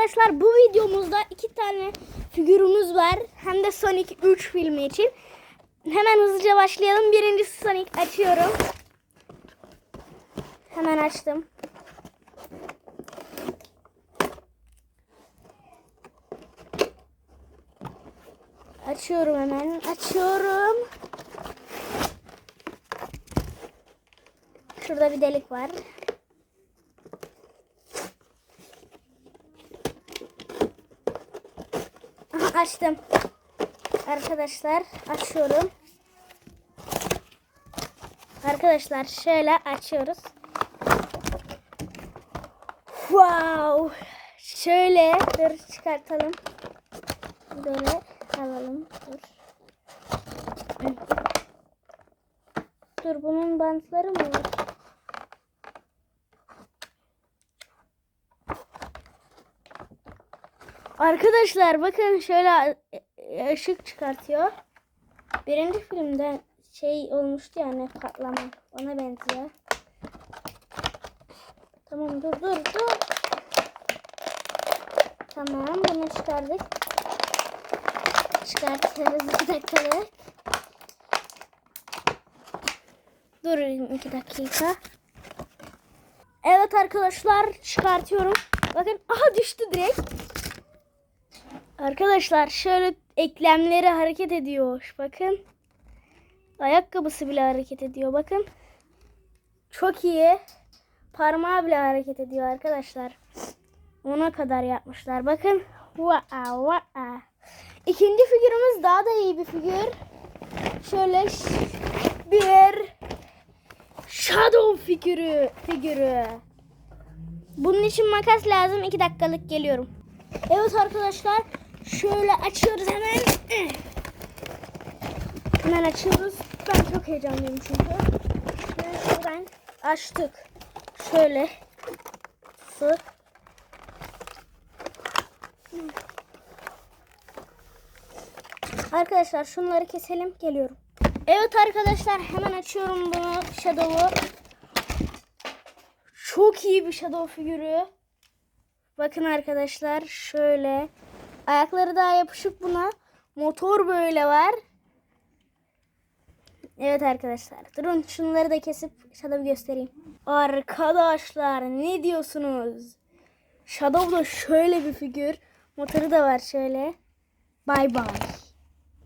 arkadaşlar bu videomuzda iki tane figürümüz var. Hem de Sonic 3 filmi için. Hemen hızlıca başlayalım. Birincisi Sonic açıyorum. Hemen açtım. Açıyorum hemen. Açıyorum. Şurada bir delik var. Aha, açtım. Arkadaşlar açıyorum. Arkadaşlar şöyle açıyoruz. Wow. Şöyle dur çıkartalım. Böyle alalım. Dur. Dur bunun bantları mı var? Arkadaşlar bakın şöyle e, ışık çıkartıyor. Birinci filmde şey olmuştu yani patlama. Ona benziyor. Tamam dur dur dur. Tamam bunu çıkardık. Çıkartıyoruz bir dakikalık. Durun iki dakika. Evet arkadaşlar çıkartıyorum. Bakın aha düştü direkt. Arkadaşlar şöyle eklemleri hareket ediyor. Bakın. Ayakkabısı bile hareket ediyor. Bakın. Çok iyi. Parmağı bile hareket ediyor arkadaşlar. Ona kadar yapmışlar. Bakın. Wow, wow. İkinci figürümüz daha da iyi bir figür. Şöyle bir Shadow figürü figürü. Bunun için makas lazım. 2 dakikalık geliyorum. Evet arkadaşlar. Şöyle açıyoruz hemen. Hemen açıyoruz. Ben çok heyecanlıyım çünkü. Şöyle şuradan açtık. Şöyle. Su. Arkadaşlar şunları keselim. Geliyorum. Evet arkadaşlar hemen açıyorum bunu. Shadow'u. Çok iyi bir Shadow figürü. Bakın arkadaşlar şöyle. Ayakları daha yapışık buna. Motor böyle var. Evet arkadaşlar. Durun şunları da kesip Shadow göstereyim. Arkadaşlar ne diyorsunuz? Shadow da şöyle bir figür. Motoru da var şöyle. Bay bay.